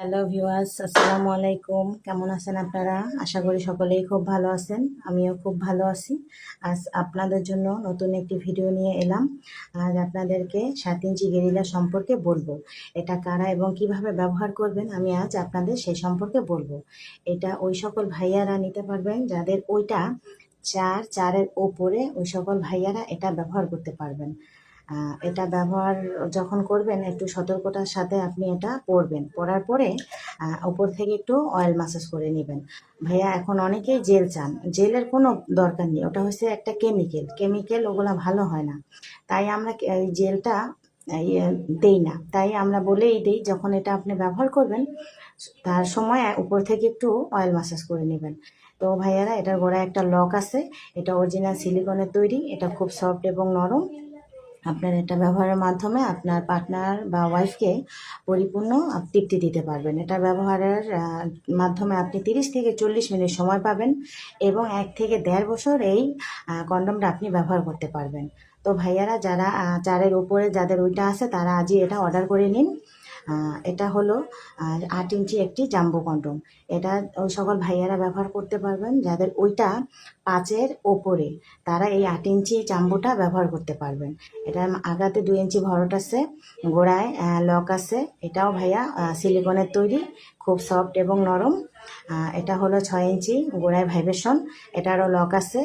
Hello viewers আসসালামু আলাইকুম কেমন আছেন আপনারা? আশা করি সকলেই খুব ভালো আছেন। আমিও খুব ভালো আছি। আজ আপনাদের জন্য নতুন একটি ভিডিও নিয়ে এলাম। আজ আপনাদেরকে সাত ইঞ্চি গেরিলা সম্পর্কে বলব। এটা কারা এবং কীভাবে ব্যবহার করবেন আমি আজ আপনাদের সেই সম্পর্কে বলব। এটা ওই সকল ভাইয়ারা নিতে পারবেন যাদের ওইটা চার, চারের ওপরে ওই সকল ভাইয়ারা এটা ব্যবহার করতে পারবেন। এটা ব্যবহার যখন করবেন, একটু সতর্কতার সাথে আপনি এটা পরবেন। পরার পরে উপর থেকে একটু অয়েল মাসাজ করে নেবেন। ভাইয়া, এখন অনেকেই জেল চান। জেলের কোনো দরকার নেই। ওটা হচ্ছে একটা কেমিক্যাল কেমিক্যাল ওগুলো ভালো হয় না। তাই আমরা এই জেলটা দেই না। তাই আমরা বলেই দিই, যখন এটা আপনি ব্যবহার করবেন, তার সময় উপর থেকে একটু অয়েল মাসাজ করে নেবেন। তো ভাইয়ারা, এটার গোড়ায় একটা লক আছে। এটা অরিজিনাল সিলিকনের তৈরি। এটা খুব সফট এবং নরম। আপনার এটা ব্যবহারের মাধ্যমে আপনার পার্টনার বা ওয়াইফকে পরিপূর্ণ তৃপ্তি দিতে পারবেন। এটা ব্যবহারের মাধ্যমে আপনি তিরিশ থেকে চল্লিশ মিনিট সময় পাবেন এবং এক থেকে দেড় বছর এই কন্ডোমটা আপনি ব্যবহার করতে পারবেন। তো ভাইয়ারা যারা চারের উপরে যাদের ওইটা আছে তারা আজই এটা অর্ডার করে নিন। এটা হলো আট ইঞ্চি একটি জাম্বো কন্ডোম এটা ওই সকল ভাইয়ারা ব্যবহার করতে পারবেন। যাদের ওইটা পাঁচের ওপরে। তারা এই আট ইঞ্চি চাম্বুটা ব্যবহার করতে পারবেন। এটা আগাতে দুই ইঞ্চি ভরট আছে, গোড়ায় লক আছে। এটাও ভাইয়া সিলিকনের তৈরি, খুব সফট এবং নরম। এটা হলো ছয় ইঞ্চি গোড়ায় ভাইব্রেশন। এটারও লক আছে।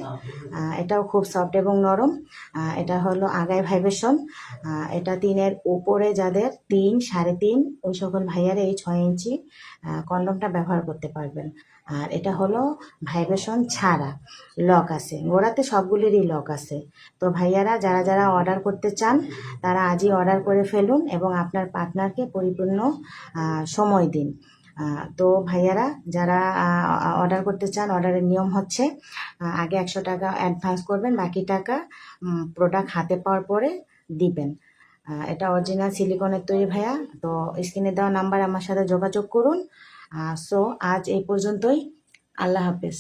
এটাও খুব সফট এবং নরম। এটা হলো আগায় ভাইব্রেশন। এটা তিনের উপরে যাদের তিন, সাড়ে তিন, ওই সকল ভাইয়ারা এই ছয় ইঞ্চি কন্ডমটা ব্যবহার করতে পারবেন। আর এটা হলো ভাইব্রেশন ছাড়া। লক আছে। গোড়াতে সবগুলিরই লক আছে। তো ভাইয়ারা, যারা যারা অর্ডার করতে চান, তারা আজই অর্ডার করে ফেলুন এবং আপনার পার্টনারকে পরিপূর্ণ সময় দিন। তো ভাইয়ারা, যারা অর্ডার করতে চান অর্ডারের নিয়ম হচ্ছে আগে একশো টাকা অ্যাডভান্স করবেন, বাকি টাকা প্রোডাক্ট হাতে পাওয়ার পরে দিবেন। এটা অরিজিনাল সিলিকনের তৈরি ভাইয়া। তো স্ক্রিনে দেওয়া নাম্বার আমার সাথে যোগাযোগ করুন। সো আজ এই পর্যন্তই। আল্লাহ হাফেজ।